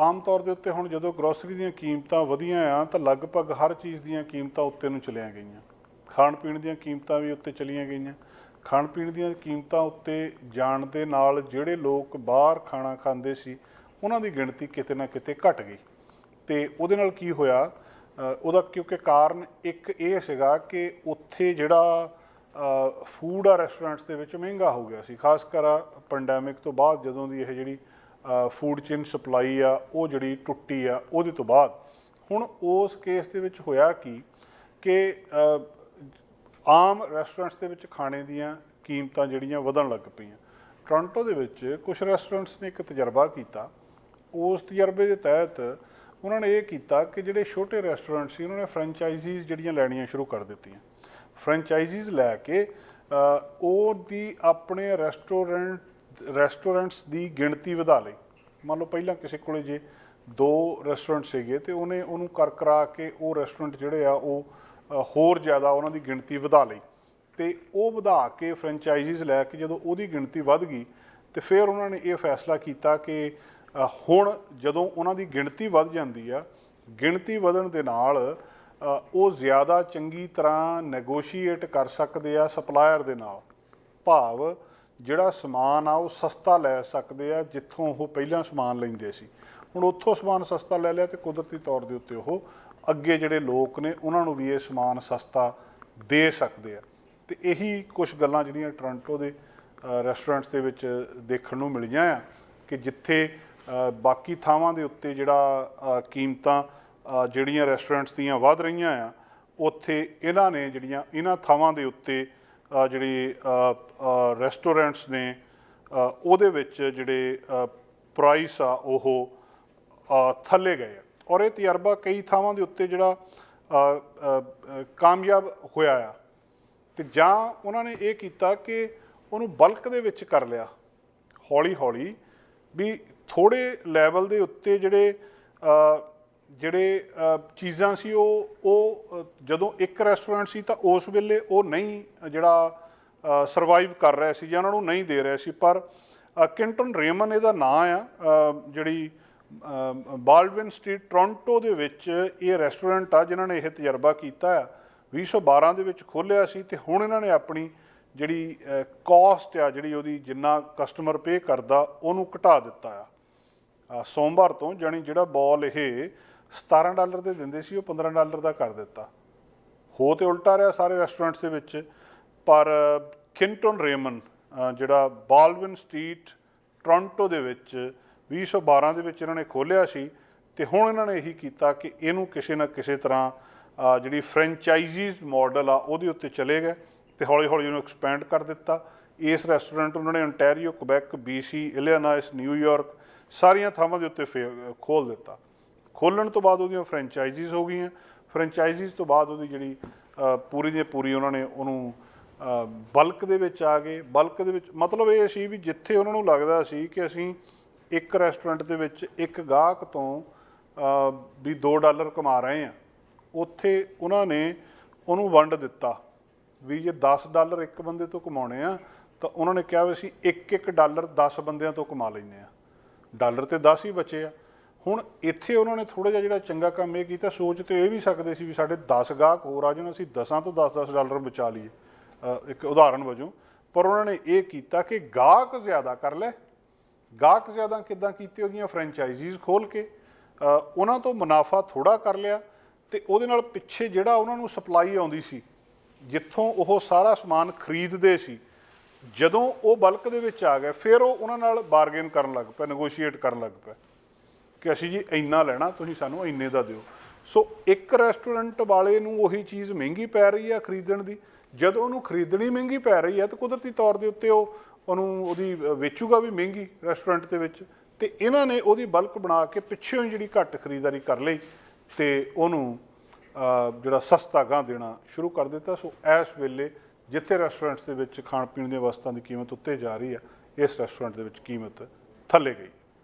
ਆਮ ਤੌਰ ਦੇ ਉੱਤੇ ਹੁਣ ਜਦੋਂ ਗਰੋਸਰੀ ਦੀਆਂ ਕੀਮਤਾਂ ਵਧੀਆਂ ਆ, ਤਾਂ ਲਗਭਗ ਹਰ ਚੀਜ਼ ਦੀਆਂ ਕੀਮਤਾਂ ਉੱਤੇ ਨੂੰ ਚਲੀਆਂ ਗਈਆਂ। ਖਾਣ ਪੀਣ ਦੀਆਂ ਕੀਮਤਾਂ ਵੀ ਉੱਤੇ ਚਲੀਆਂ ਗਈਆਂ। ਖਾਣ ਪੀਣ ਦੀਆਂ ਕੀਮਤਾਂ ਉੱਤੇ ਜਾਣ ਦੇ ਨਾਲ ਜਿਹੜੇ ਲੋਕ ਬਾਹਰ ਖਾਣਾ ਖਾਂਦੇ ਸੀ, ਉਹਨਾਂ ਦੀ ਗਿਣਤੀ ਕਿਤੇ ਨਾ ਕਿਤੇ ਘਟ ਗਈ। ਤੇ ਉਹਦੇ ਨਾਲ ਕੀ ਹੋਇਆ? ਉਹਦਾ ਕਿਉਂਕਿ ਕਾਰਨ ਇੱਕ ਇਹ ਸੀਗਾ ਕਿ ਉੱਥੇ ਜਿਹੜਾ ਫੂਡ ਆ ਰੈਸਟੋਰੈਂਟਸ ਦੇ ਵਿੱਚ ਮਹਿੰਗਾ ਹੋ ਗਿਆ ਸੀ। ਖਾਸ ਕਰ ਪੈਂਡੈਮਿਕ ਤੋਂ ਬਾਅਦ ਜਦੋਂ ਦੀ ਇਹ ਜਿਹੜੀ ਫੂਡ ਚੇਨ ਸਪਲਾਈ ਆ ਉਹ ਜਿਹੜੀ ਟੁੱਟੀ ਆ ਉਹਦੇ ਤੋਂ ਬਾਅਦ ਹੁਣ ਉਸ ਕੇਸ ਦੇ ਵਿੱਚ ਹੋਇਆ ਕੀ ਕਿ ਆਮ ਰੈਸਟੋਰੈਂਟਸ ਦੇ ਵਿੱਚ ਖਾਣੇ ਦੀਆਂ ਕੀਮਤਾਂ ਜਿਹੜੀਆਂ ਵਧਣ ਲੱਗ ਪਈਆਂ। ਟੋਰਾਂਟੋ ਦੇ ਵਿੱਚ ਕੁਝ ਰੈਸਟੋਰੈਂਟਸ ਨੇ ਇੱਕ ਤਜਰਬਾ ਕੀਤਾ। ਉਸ ਤਜਰਬੇ ਦੇ ਤਹਿਤ ਉਹਨਾਂ ਨੇ ਇਹ ਕੀਤਾ ਕਿ ਜਿਹੜੇ ਛੋਟੇ ਰੈਸਟੋਰੈਂਟ ਸੀ ਉਹਨਾਂ ਨੇ ਫਰੈਂਚਾਈਜ਼ੀਜ਼ ਜਿਹੜੀਆਂ ਲੈਣੀਆਂ ਸ਼ੁਰੂ ਕਰ ਦਿੱਤੀਆਂ। ਫਰੈਂਚਾਈਜ਼ੀਜ਼ ਲੈ ਕੇ ਅ, ਉਹ ਦੀ ਆਪਣੇ ਰੈਸਟੋਰੈਂਟ ਰੈਸਟੋਰੈਂਟਸ ਦੀ ਗਿਣਤੀ ਵਧਾ ਲਈ। ਮੰਨ ਲਓ ਪਹਿਲਾਂ ਕਿਸੇ ਕੋਲੇ ਜੇ ਦੋ ਰੈਸਟੋਰੈਂਟ ਸੀਗੇ ਤੇ ਉਹਨੇ ਉਹਨੂੰ ਕਰ ਕਰਾ ਕੇ ਉਹ ਰੈਸਟੋਰੈਂਟ ਜਿਹੜੇ ਆ ਉਹ ਹੋਰ ਜ਼ਿਆਦਾ ਉਹਨਾਂ ਦੀ ਗਿਣਤੀ ਵਧਾ ਲਈ। ਤੇ ਉਹ ਵਧਾ ਕੇ ਫਰੈਂਚਾਈਜ਼ੀਜ਼ ਲੈ ਕੇ ਜਦੋਂ ਉਹਦੀ ਗਿਣਤੀ ਵੱਧ ਗਈ ਤੇ ਫਿਰ ਉਹਨਾਂ ਨੇ ਇਹ ਫੈਸਲਾ ਕੀਤਾ ਕਿ ਹੁਣ ਜਦੋਂ ਉਹਨਾਂ ਦੀ ਗਿਣਤੀ ਵੱਧ ਜਾਂਦੀ ਆ, ਗਿਣਤੀ ਵਧਣ ਦੇ ਨਾਲ ਉਹ ਜ਼ਿਆਦਾ ਚੰਗੀ ਤਰ੍ਹਾਂ ਨੈਗੋਸ਼ੀਏਟ ਕਰ ਸਕਦੇ ਆ ਸਪਲਾਇਰ ਦੇ ਨਾਲ। ਭਾਵ ਜਿਹੜਾ ਸਮਾਨ ਆ, ਉਹ ਸਸਤਾ ਲੈ ਸਕਦੇ ਆ, ਜਿੱਥੋਂ ਉਹ ਪਹਿਲਾਂ ਸਮਾਨ ਲੈਂਦੇ ਸੀ। ਹੁਣ ਉੱਥੋਂ ਸਮਾਨ ਸਸਤਾ ਲੈ ਲਿਆ ਤੇ ਕੁਦਰਤੀ ਤੌਰ ਦੇ ਉੱਤੇ ਉਹ ਅੱਗੇ ਜਿਹੜੇ ਲੋਕ ਨੇ, ਉਹਨਾਂ ਨੂੰ ਵੀ ਇਹ ਸਮਾਨ ਸਸਤਾ ਦੇ ਸਕਦੇ ਆ। ਤੇ ਇਹੀ ਕੁਝ ਗੱਲਾਂ ਜਿਹੜੀਆਂ ਟੋਰਾਂਟੋ ਦੇ ਰੈਸਟੋਰੈਂਟਸ ਦੇ ਵਿੱਚ ਦੇਖਣ ਨੂੰ ਮਿਲੀਆਂ ਆ ਕਿ ਜਿੱਥੇ ਬਾਕੀ ਥਾਵਾਂ ਦੇ ਉੱਤੇ ਜਿਹੜਾ ਕੀਮਤਾਂ ਜਿਹੜੀਆਂ ਰੈਸਟੋਰੈਂਟਸ ਦੀਆਂ ਵੱਧ ਰਹੀਆਂ ਆ, ਉੱਥੇ ਇਹਨਾਂ ਨੇ ਜਿਹੜੀਆਂ, ਇਹਨਾਂ ਥਾਵਾਂ ਦੇ ਉੱਤੇ ਜਿਹੜੀ ਰੈਸਟੋਰੈਂਟਸ ਨੇ ਉਹਦੇ ਵਿੱਚ ਜਿਹੜੇ ਪ੍ਰਾਈਸ ਆ, ਉਹ ਥੱਲੇ ਗਏ ਔਰ ਇਹ ਤਜਰਬਾ ਕਈ ਥਾਵਾਂ ਦੇ ਉੱਤੇ ਜਿਹੜਾ ਕਾਮਯਾਬ ਹੋਇਆ ਆ। ਤੇ ਜਾਂ ਉਹਨਾਂ ਨੇ ਇਹ ਕੀਤਾ ਕਿ ਉਹਨੂੰ ਬਲਕ ਦੇ ਵਿੱਚ ਕਰ ਲਿਆ ਹੌਲੀ ਹੌਲੀ ਵੀ ਥੋੜੇ ਲੈਵਲ ਦੇ ਉੱਤੇ ਜਿਹੜੇ ਜਿਹੜੇ ਚੀਜ਼ਾਂ ਸੀ ਉਹ ਉਹ ਜਦੋਂ ਇੱਕ ਰੈਸਟੋਰੈਂਟ ਸੀ ਤਾਂ ਉਸ ਵੇਲੇ ਉਹ ਨਹੀਂ ਜਿਹੜਾ ਸਰਵਾਈਵ ਕਰ ਰਿਹਾ ਸੀ ਜਾਂ ਉਹਨਾਂ ਨੂੰ ਨਹੀਂ ਦੇ ਰਿਹਾ ਸੀ। ਪਰ ਕਿੰਟਨ ਰੇਮਨ ਇਹਦਾ ਨਾਂ ਆ ਜਿਹੜੀ ਬਾਲਡਵਿਨ ਸਟਰੀਟ ਟੋਰਾਂਟੋ ਦੇ ਵਿੱਚ ਇਹ ਰੈਸਟੋਰੈਂਟ ਆ ਜਿਨ੍ਹਾਂ ਨੇ ਇਹ ਤਜਰਬਾ ਕੀਤਾ ਆ। 2012 ਦੇ ਵਿੱਚ ਖੋਲ੍ਹਿਆ ਸੀ ਤੇ ਹੁਣ ਇਹਨਾਂ ਨੇ ਆਪਣੀ ਜਿਹੜੀ ਕਾਸਟ ਆ ਜਿਹੜੀ ਉਹਦੀ ਜਿੰਨਾ ਕਸਟਮਰ ਪੇ ਕਰਦਾ ਉਹਨੂੰ ਘਟਾ ਦਿੱਤਾ ਆ। ਸੋਮਵਾਰ ਤੋਂ ਜਾਣੀ ਜਿਹੜਾ ਬॉल ਇਹ 17 ਡਾਲਰ ਦੇ ਦਿੰਦੇ ਸੀ, ਉਹ 15 ਡਾਲਰ ਦਾ ਕਰ ਦਿੱਤਾ। ਹੋ ਤੇ ਉਲਟਾ ਰਿਹਾ ਸਾਰੇ ਰੈਸਟੋਰੈਂਟਸ ਦੇ ਵਿੱਚ, ਪਰ ਕਿੰਟਨ ਰੇਮਨ ਜਿਹੜਾ ਬਾਲਵਿਨ ਸਟਰੀਟ ਟੋਰਾਂਟੋ ਦੇ ਵਿੱਚ 2012 ਦੇ ਵਿੱਚ ਇਹਨਾਂ ਨੇ ਖੋਲ੍ਹਿਆ ਸੀ ਤੇ ਹੁਣ ਇਹਨਾਂ ਨੇ ਇਹੀ ਕੀਤਾ ਕਿ ਇਹਨੂੰ ਕਿਸੇ ਨਾ ਕਿਸੇ ਤਰ੍ਹਾਂ ਜਿਹੜੀ ਫਰੈਂਚਾਈਜ਼ੀਜ਼ ਮਾਡਲ ਆ, ਉਹਦੇ ਉੱਤੇ ਚਲੇ ਗਏ ਤੇ ਹੌਲੀ ਹੌਲੀ ਉਹਨੂੰ ਐਕਸਪੈਂਡ ਕਰ ਦਿੱਤਾ। ਇਸ ਰੈਸਟੋਰੈਂਟ ਉਹਨਾਂ ਨੇ ontario Quebec BC Illinois New York ਸਾਰੀਆਂ ਥਾਵਾਂ ਦੇ ਉੱਤੇ ਖੋਲ ਦਿੱਤਾ। ਖੋਲਣ ਤੋਂ ਬਾਅਦ ਉਹਦੀਆਂ ਫਰੈਂਚਾਈਜ਼ੀਜ਼ ਹੋ ਗਈਆਂ। ਫਰੈਂਚਾਈਜ਼ੀਜ਼ ਤੋਂ ਬਾਅਦ ਉਹਦੀ ਜਿਹੜੀ ਪੂਰੀ ਦੀ ਪੂਰੀ ਉਹਨਾਂ ਨੇ ਉਹਨੂੰ ਬਲਕ ਦੇ ਵਿੱਚ ਆ ਗਏ। ਬਲਕ ਦੇ ਵਿੱਚ ਮਤਲਬ ਇਹ ਸੀ ਵੀ ਜਿੱਥੇ ਉਹਨਾਂ ਨੂੰ ਲੱਗਦਾ ਸੀ ਕਿ ਅਸੀਂ ਇੱਕ ਰੈਸਟੋਰੈਂਟ ਦੇ ਵਿੱਚ ਇੱਕ ਗਾਹਕ ਤੋਂ ਵੀ 2 ਡਾਲਰ ਕਮਾ ਰਹੇ ਆ ਉੱਥੇ ਉਹਨਾਂ ਨੇ ਉਹਨੂੰ ਵੰਡ ਦਿੱਤਾ ਵੀ ਜੇ 10 ਡਾਲਰ ਇੱਕ ਬੰਦੇ ਤੋਂ ਕਮਾਉਣੇ ਆ, ਤਾਂ ਉਹਨਾਂ ਨੇ ਕਿਹਾ ਵੀ ਅਸੀਂ 1-1 ਡਾਲਰ 10 ਬੰਦਿਆਂ ਤੋਂ ਕਮਾ ਲੈਂਦੇ ਆ ਡਾਲਰ ਤੇ 10 ਹੀ ਬਚੇ ਆ। ਹੁਣ ਇੱਥੇ ਉਹਨਾਂ ਨੇ ਥੋੜਾ ਜਿਹਾ ਜਿਹੜਾ ਚੰਗਾ ਕੰਮ ਇਹ ਕੀਤਾ, ਸੋਚ ਤੇ ਇਹ ਵੀ ਸਕਦੇ ਸੀ ਵੀ ਸਾਡੇ 10 ਗਾਹਕ ਹੋਰ ਆ ਜਾਣ, ਅਸੀਂ 10 ਤੋਂ 10-10 ਡਾਲਰ ਬਚਾ ਲਈਏ। ਇੱਕ ਉਦਾਹਰਣ ਵਜੋਂ, ਪਰ ਉਹਨਾਂ ਨੇ ਇਹ ਕੀਤਾ ਕਿ ਗਾਹਕ ਜ਼ਿਆਦਾ ਕਰ ਲੈ। ਗਾਹਕ ਜ਼ਿਆਦਾ ਕਿੱਦਾਂ ਕੀਤੇ ਉਹਦੀਆਂ ਫਰੈਂਚਾਈਜ਼ੀਜ਼ ਖੋਲ ਕੇ ਉਹਨਾਂ ਤੋਂ ਮੁਨਾਫਾ ਥੋੜਾ ਕਰ ਲਿਆ ਤੇ ਉਹਦੇ ਨਾਲ ਪਿੱਛੇ ਜਿਹੜਾ ਉਹਨਾਂ ਨੂੰ ਸਪਲਾਈ ਆਉਂਦੀ ਸੀ, ਜਿੱਥੋਂ ਉਹ ਸਾਰਾ ਸਮਾਨ ਖਰੀਦਦੇ ਸੀ, ਜਦੋਂ ਉਹ ਬਲਕ ਦੇ ਵਿੱਚ ਆ ਗਏ, ਫਿਰ ਉਹ ਉਹਨਾਂ ਨਾਲ ਬਾਰਗੇਨ ਕਰਨ ਲੱਗ ਪਏ ਨੈਗੋਸ਼ੀਏਟ ਕਰਨ ਲੱਗ ਪਏ। ਕਿ ਅਸੀਂ ਜੀ ਇੰਨਾ ਲੈਣਾ, ਤੁਸੀਂ ਸਾਨੂੰ ਇੰਨੇ ਦਾ ਦਿਓ। ਸੋ ਇੱਕ ਰੈਸਟੋਰੈਂਟ ਵਾਲੇ ਨੂੰ ਉਹੀ ਚੀਜ਼ ਮਹਿੰਗੀ ਪੈ ਰਹੀ ਆ ਖਰੀਦਣ ਦੀ। ਜਦੋਂ ਉਹਨੂੰ ਖਰੀਦਣੀ ਮਹਿੰਗੀ ਪੈ ਰਹੀ ਆ, ਤਾਂ ਕੁਦਰਤੀ ਤੌਰ ਦੇ ਉੱਤੇ ਉਹ, ਉਹਨੂੰ ਉਹਦੀ ਵੇਚੂਗਾ ਵੀ ਮਹਿੰਗੀ ਰੈਸਟੋਰੈਂਟ ਦੇ ਵਿੱਚ। ਤੇ ਇਹਨਾਂ ਨੇ ਉਹਦੀ ਬਲਕ ਬਣਾ ਕੇ ਪਿੱਛੇੋਂ ਹੀ ਜਿਹੜੀ ਘੱਟ ਖਰੀਦਦਾਰੀ ਕਰ ਲਈ ਤੇ ਉਹਨੂੰ ਜਿਹੜਾ ਸਸਤਾ ਗਾਂ ਦੇਣਾ ਸ਼ੁਰੂ ਕਰ ਦਿੱਤਾ। ਸੋ ਇਸ ਵੇਲੇ ਜਿੱਥੇ ਰੈਸਟੋਰੈਂਟਸ ਦੇ ਵਿੱਚ ਖਾਣ ਪੀਣ ਦੀਆਂ ਵਸਤਾਂ ਦੀ ਕੀਮਤ ਉੱਤੇ ਜਾ ਰਹੀ ਆ, ਇਸ ਰੈਸਟੋਰੈਂਟ ਦੇ ਵਿੱਚ ਕੀਮਤ ਥੱਲੇ ਗਈ।